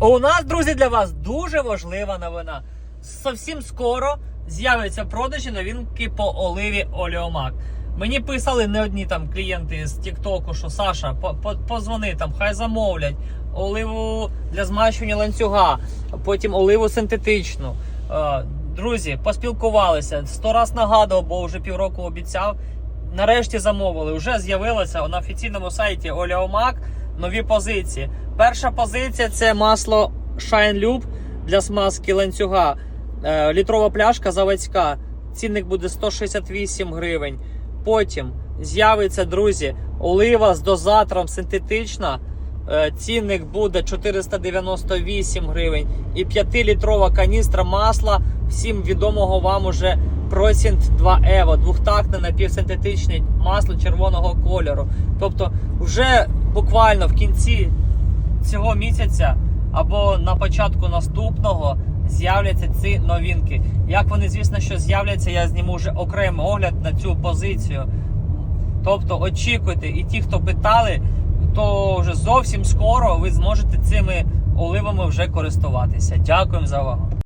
У нас, друзі, для вас дуже важлива новина. Зовсім скоро з'являться продажі новинки по оливі Олеомак. Мені писали не одні там клієнти з Тіктоку, що Саша, по- по- позвони там, хай замовлять оливу для змащування ланцюга, потім оливу синтетичну. Е, Друзі, поспілкувалися. Сто раз нагадував, бо вже півроку обіцяв. Нарешті замовили. Вже з'явилося на офіційному сайті Олеомак нові позиції. Перша позиція це масло Shine Loop для смазки ланцюга. Е, літрова пляшка заводська. Цінник буде 168 гривень. Потім з'явиться, друзі, олива з дозатором синтетична. Е, Цінник буде 498 гривень. І 5-літрова каністра масла всім відомого вам уже Просінт 2 Evo, двохтактне напівсинтетичне масло червоного кольору. Тобто, вже буквально в кінці цього місяця або на початку наступного з'являться ці новинки. Як вони, звісно, що з'являться, я зніму вже окремий огляд на цю позицію. Тобто очікуйте, і ті, хто питали, то вже зовсім скоро ви зможете цими оливами вже користуватися. Дякуємо за увагу.